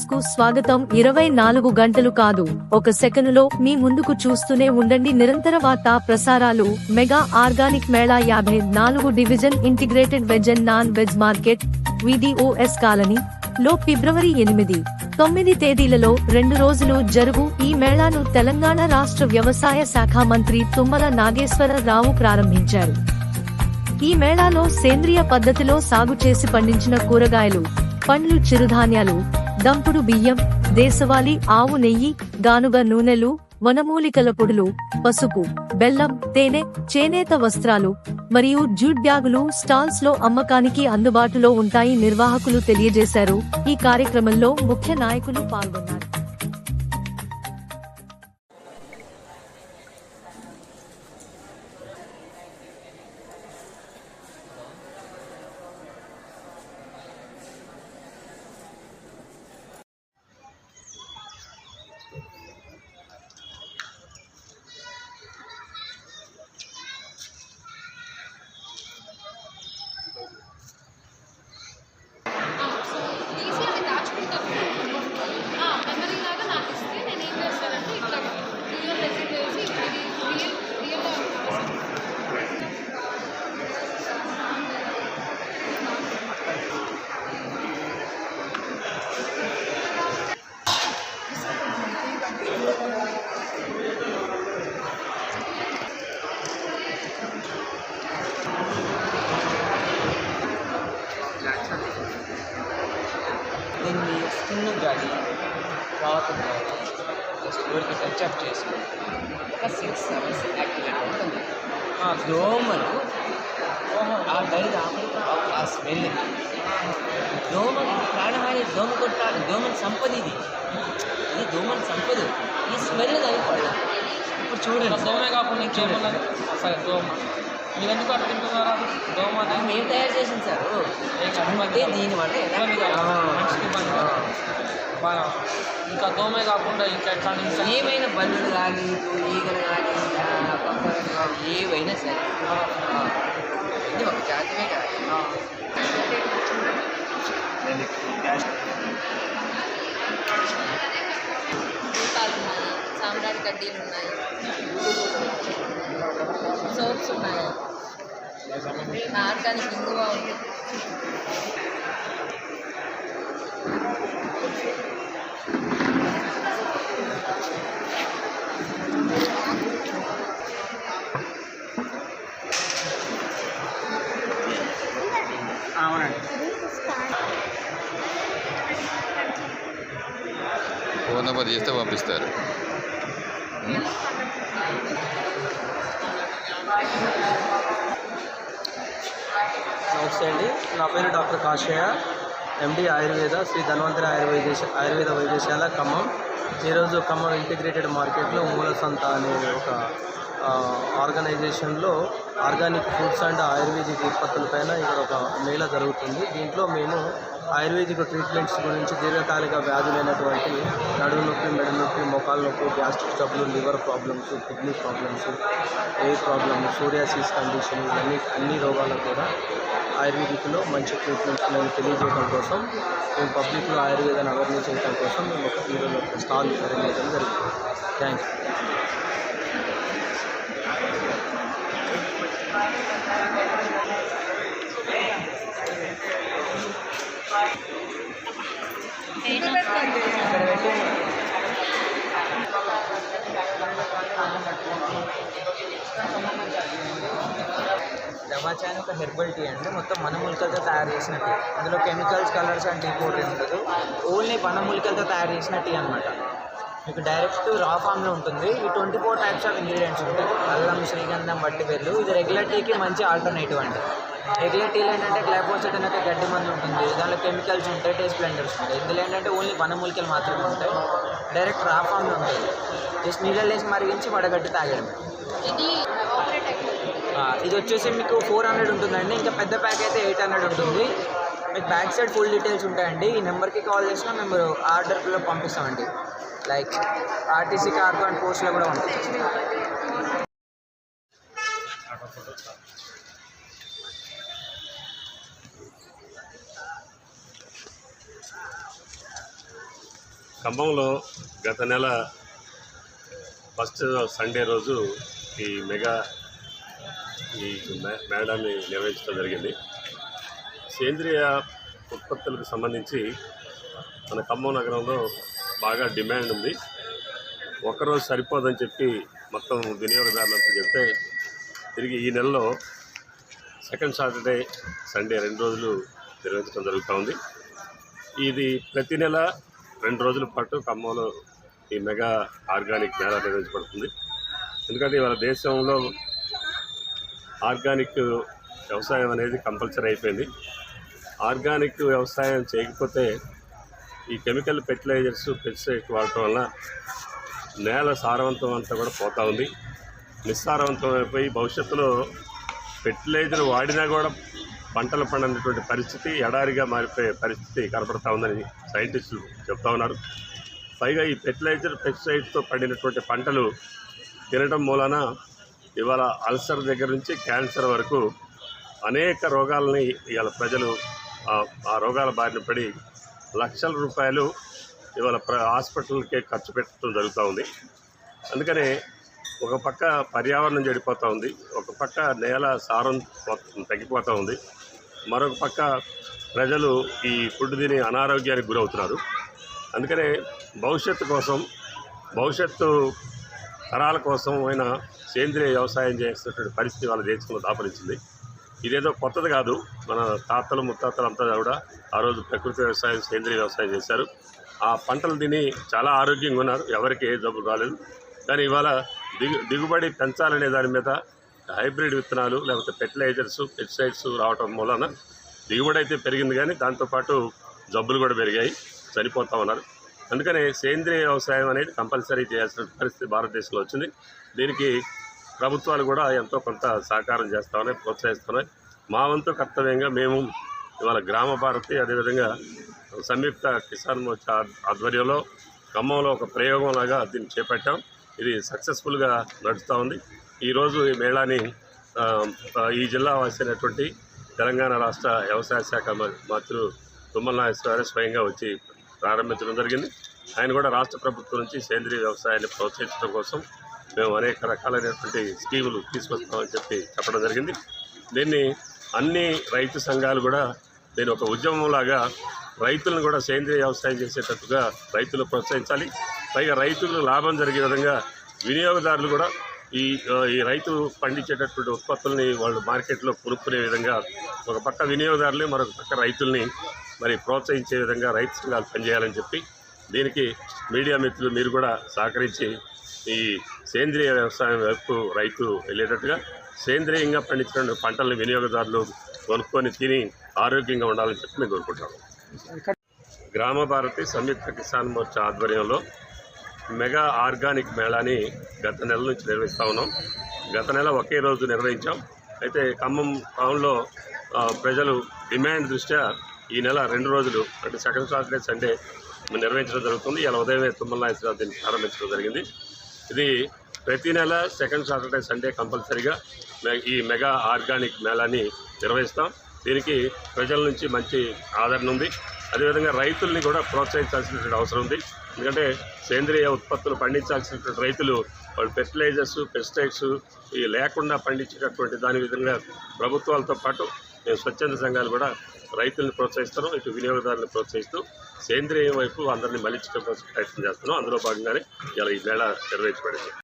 న్యూస్కు స్వాగతం. ఇరవై నాలుగు గంటలు కాదు. ఒక సెకనులో మీ ముందుకు చూస్తూనే ఉండండి. నిరంతర వార్తా ప్రసారాలు. మెగా ఆర్గానిక్ మేళా యాభై నాలుగు division integrated veg and non veg market VDOS colony లో ఫిబ్రవరి ఎనిమిది. తొమ్మిది తేదీలలో రెండు రోజులు జరుగు ఈ మేళాను తెలంగాణ రాష్ట్ర వ్యవసాయ శాఖ మంత్రి తుమ్మల నాగేశ్వరరావు ప్రారంభించారు. ఈ మేళాలో సేంద్రియ పద్ధతిలో సాగు చేసి పండించిన కూరగాయలు పండ్లు చిరుధాన్యాలు దంపుడు బియ్యం దేశవాళీ ఆవు నెయ్యి గానుగ నూనెలు వనమూలికల పొడులు పసుపు బెల్లం తేనె చేనేత వస్త్రాలు మరియు జూట్ బ్యాగులు స్టాల్స్లో అమ్మకానికి అందుబాటులో ఉంటాయి నిర్వాహకులు తెలియజేశారు. ఈ కార్యక్రమంలో ముఖ్య నాయకులు పాల్గొన్నారు. ఊరికి టచ్ అప్ చేసుకుని ఒక సిక్స్ అవర్స్ యాక్టివేట్ ఉంటుంది. ఆ దోమలు ఆ ఆ స్మెల్ దోమ ప్రాణహాని దోమ కొట్టాలి దోమని సంపద ఇది. ఇది దోమని సంపద. ఈ స్మెల్ కనపడదు ఇప్పుడు చూడండి. దోమే కాకుండా ఇంకేమన్నది సరే దోమ. మీరు ఎందుకు అట్లా తింటున్నారా? దోమ అది మేము తయారు చేసింది సార్? అంటే దీని? వల్ల ఇబ్బంది కాదు. మనిషికి ఇబ్బంది. బాగా. ఇంకా దోమే కాకుండా ఇంకా ఎట్లా ఇంకా ఏమైనా బల్లులు కానీ ఈగలు కానీ ఏవైనా సరే. ఇది ఒక జాతీయ కాదు. సాంబ్రాణి కడ్డీలు ఉన్నాయి సోప్స్ ఉన్నాయి. ఆర్గానిక్ ఇంగువ ఉంది. ఫోన్ నెంబర్ చేస్తే పంపిస్తారు. నమస్తే అండి. నా పేరు డాక్టర్ కాశయ్య. ఎండి ఆయుర్వేద శ్రీ ధన్వంతరి ఆయుర్వేద ఆయుర్వేద వైద్యశాల ఖమ్మం. ఈరోజు ఖమ్మం ఇంటిగ్రేటెడ్ మార్కెట్లో మూలసంత అనే ఒక ఆర్గనైజేషన్లో ఆర్గానిక్ ఫుడ్స్ అండ్ ఆయుర్వేదిక్ ఉత్పత్తులపైన ఇక్కడ ఒక మేళ జరుగుతుంది. దీంట్లో మేము ఆయుర్వేదిక ట్రీట్మెంట్స్ గురించి దీర్ఘకాలిక వ్యాధులైనటువంటి నడుము నొప్పి మెడ నొప్పి మోకాలు నొప్పి గ్యాస్ట్రిక్ జబ్బులు liver problems kidney problems air problems psoriasis condition ఇవన్నీ అన్ని రోగాలకు కూడా ఆయుర్వేదిక్లో మంచి ట్రీట్మెంట్ తెలియజేయడం కోసం మేము పబ్లిక్లో ఆయుర్వేదాన్ని అవేర్నెస్ చేయడం కోసం మేము ఒక ఈరోజు ఒక స్టాల్ అరేంజ్ చేయడం జరిగింది. థ్యాంక్ యూ దమాచాన్ ఒక హెర్బల్ టీ అండి మొత్తం వనమూలికలతో తయారు చేసిన టీ అందులో కెమికల్స్ కలర్స్ అండ్ ఇంకోటి ఉండదు. ఓన్లీ వనమూలికలతో తయారు చేసిన టీ అనమాట మీకు డైరెక్ట్ రా ఫామ్లో ఉంటుంది. ఈ twenty four types of ingredients ఉంటాయి. అల్లం శ్రీగంధం వట్టి వెళ్ళు ఇది రెగ్యులర్ టీకి మంచి ఆల్టర్నేటివ్ అండి. రెగ్యులర్ టీలో ఏంటంటే గ్లైకోసైడ్ అనే గడ్డి మందు ఉంటుంది. దానిలో కెమికల్స్ ఉంటాయి టేస్ట్ బ్లెండర్స్ ఉంటాయి. ఇందులో ఏంటంటే ఓన్లీ వనమూలికలు మాత్రమే ఉంటాయి. డైరెక్ట్ రా ఫామ్లో ఉంటాయి. జస్ట్ నీళ్ళలో వేసి మరిగించి వడగట్టి తాగడం ఇది ఇది వచ్చేసి మీకు ఫోర్ హండ్రెడ్ ఉంటుందండి. ఇంకా పెద్ద ప్యాక్ అయితే ఎయిట్ హండ్రెడ్ ఉంటుంది. మీకు బ్యాక్ సైడ్ ఫుల్ డీటెయిల్స్ ఉంటాయండి. ఈ నెంబర్కి కాల్ చేసినా మేము ఆర్డర్లో పంపిస్తామండి. లైక్ ఆర్టీసీ కార్గో అండ్ పోస్ట్లో కూడా ఉంటుంది ఖమ్మంలో గత నెల ఫస్ట్ సండే రోజు ఈ మెగా ఈ మే- మేళాన్ని నిర్వహించడం జరిగింది. సేంద్రియ ఉత్పత్తులకు సంబంధించి మన ఖమ్మం నగరంలో బాగా డిమాండ్ ఉంది. ఒకరోజు సరిపోదని చెప్పి మొత్తం వినియోగదారులంతా చెప్తే తిరిగి ఈ నెలలో సెకండ్ సాటర్డే సండే రెండు రోజులు నిర్వహించడం జరుగుతూ ఉంది. ఇది ప్రతి నెల రెండు రోజుల పాటు ఖమ్మంలో ఈ మెగా ఆర్గానిక్ మేళా నిర్వహించబడుతుంది. ఎందుకంటే ఇవాళ దేశంలో ఆర్గానిక్ వ్యవసాయం అనేది కంపల్సరీ అయిపోయింది. ఆర్గానిక్ వ్యవసాయం చేయకపోతే ఈ కెమికల్ ఫెర్టిలైజర్స్ పెస్టిసైడ్స్ వాడటం వల్ల నేల సారవంతం అంతా కూడా పోతూ ఉంది. నిస్సారవంతం అయిపోయి భవిష్యత్తులో ఫెర్టిలైజర్ వాడినా కూడా పంటలు పండినటువంటి పరిస్థితి ఎడారిగా మారిపోయే పరిస్థితి కనపడతా ఉందని సైంటిస్టులు చెప్తా ఉన్నారు. పైగా ఈ ఫెర్టిలైజర్ పెస్టిసైడ్స్తో పండినటువంటి పంటలు తినడం మూలన ఇవాళ అల్సర్ దగ్గర నుంచి క్యాన్సర్ వరకు అనేక రోగాలని ఇవాళ ప్రజలు ఆ- రోగాల బారిన పడి లక్షల రూపాయలు ఇవాళ ప్ర హాస్పిటల్కే ఖర్చు పెట్టడం జరుగుతూ ఉంది. అందుకనే ఒక పక్క పర్యావరణం చెడిపోతూ ఉంది ఒక పక్క నేల సారం మొత్తం తగ్గిపోతూ ఉంది మరొక పక్క ప్రజలు ఈ ఫుడ్ తిని అనారోగ్యానికి గురవుతున్నారు. అందుకనే భవిష్యత్తు కోసం భవిష్యత్తు తరాల కోసం అయినా సేంద్రియ వ్యవసాయం చేస్తున్నటువంటి పరిస్థితి వాళ్ళ దేశంలో దాపరించింది. ఇదేదో కొత్తది కాదు. మన తాతలు ముత్తాతలు అంతా కూడా ఆ రోజు ప్రకృతి వ్యవసాయం సేంద్రియ వ్యవసాయం చేశారు. ఆ పంటలు తిని చాలా ఆరోగ్యంగా ఉన్నారు. ఎవరికి ఏ జబ్బులు రాలేదు కానీ ఇవాళ దిగు దిగుబడి పెంచాలనే దాని మీద హైబ్రిడ్ విత్తనాలు లేకపోతే ఫెర్టిలైజర్స్ పెస్టిసైడ్స్ రావటం మూలన దిగుబడి అయితే పెరిగింది. కానీ దాంతోపాటు జబ్బులు కూడా పెరిగాయి. చనిపోతూ ఉన్నారు. అందుకనే సేంద్రియ వ్యవసాయం అనేది కంపల్సరీ చేయాల్సిన పరిస్థితి భారతదేశంలో వచ్చింది. దీనికి ప్రభుత్వాలు కూడా ఎంతో కొంత సహకారం చేస్తా ఉన్నాయి ప్రోత్సహిస్తున్నాయి. మా వంతు కర్తవ్యంగా మేము ఇవాళ గ్రామ భారతి అదేవిధంగా సంయుక్త కిసాన్ మోర్చా ఆధ్వర్యంలో ఖమ్మంలో ఒక ప్రయోగం లాగా దీన్ని చేపట్టాం. ఇది సక్సెస్ఫుల్గా నడుస్తూ ఉంది. ఈరోజు ఈ మేళాని ఈ జిల్లా వాసినటువంటి తెలంగాణ రాష్ట్ర వ్యవసాయ శాఖ మంత్రులు తుమ్మల నాగేశ్వర స్వయంగా వచ్చి ప్రారంభించడం జరిగింది. ఆయన కూడా రాష్ట్ర ప్రభుత్వం నుంచి సేంద్రీయ వ్యవసాయాన్ని ప్రోత్సహించడం కోసం మేము అనేక రకాలైనటువంటి స్కీములు తీసుకొస్తామని చెప్పి చెప్పడం జరిగింది. దీన్ని అన్ని రైతు సంఘాలు కూడా దీని ఒక ఉద్యమంలాగా రైతులను కూడా సేంద్రియ వ్యవసాయం చేసేటట్టుగా రైతులు ప్రోత్సహించాలి. పైగా రైతులకు లాభం జరిగే విధంగా వినియోగదారులు కూడా ఈ ఈ రైతు పండించేటటువంటి ఉత్పత్తుల్ని వాళ్ళు మార్కెట్లో కొనుక్కునే విధంగా ఒక పక్క వినియోగదారులు మరొక పక్క రైతుల్ని మరి ప్రోత్సహించే విధంగా రైతు సంఘాలు పనిచేయాలని చెప్పి దీనికి మీడియా మిత్రులు మీరు కూడా సహకరించి ఈ సేంద్రియ వ్యవసాయం వైపు రైతు వెళ్ళేటట్టుగా సేంద్రియంగా పండించిన పంటలను వినియోగదారులు కొనుక్కొని తిని ఆరోగ్యంగా ఉండాలని చెప్పి మేము కోరుకుంటాము గ్రామ భారతి సంయుక్త కిసాన్ మోర్చా ఆధ్వర్యంలో మెగా ఆర్గానిక్ మేళాని గత నెల నుంచి నిర్వహిస్తూ ఉన్నాం. గత నెల ఒకే రోజు నిర్వహించాం. అయితే ఖమ్మం టౌన్లో ప్రజలు డిమాండ్ దృష్ట్యా ఈ నెల రెండు రోజులు అంటే సెకండ్ సాటర్డే సండే నిర్వహించడం జరుగుతుంది. ఇలా ఉదయమే తుమ్మలనాయసరావు దీన్ని ప్రారంభించడం జరిగింది. ఇది ప్రతి నెల సెకండ్ సాటర్డే సండే కంపల్సరీగా మె- ఈ మెగా ఆర్గానిక్ మేళాని నిర్వహిస్తాం. దీనికి ప్రజల నుంచి మంచి ఆదరణ ఉంది. అదేవిధంగా రైతుల్ని కూడా ప్రోత్సహించాల్సినటువంటి అవసరం ఉంది. ఎందుకంటే సేంద్రియ ఉత్పత్తులు పండించాల్సినటువంటి రైతులు వాళ్ళు ఫెర్టిలైజర్స్ పెస్టిసైడ్స్ ఇవి లేకుండా పండించేటటువంటి దాని విధంగా ప్రభుత్వాలతో పాటు మేము స్వచ్ఛంద సంఘాలు కూడా రైతులను ప్రోత్సహిస్తున్నాం ఇటు వినియోగదారులను ప్రోత్సహిస్తూ సేంద్రియ వైపు అందరినీ మలించడం కోసం ప్రయత్నం చేస్తున్నాం. అందులో భాగంగానే ఇలా ఈ మేళ నిర్వహించబడింది.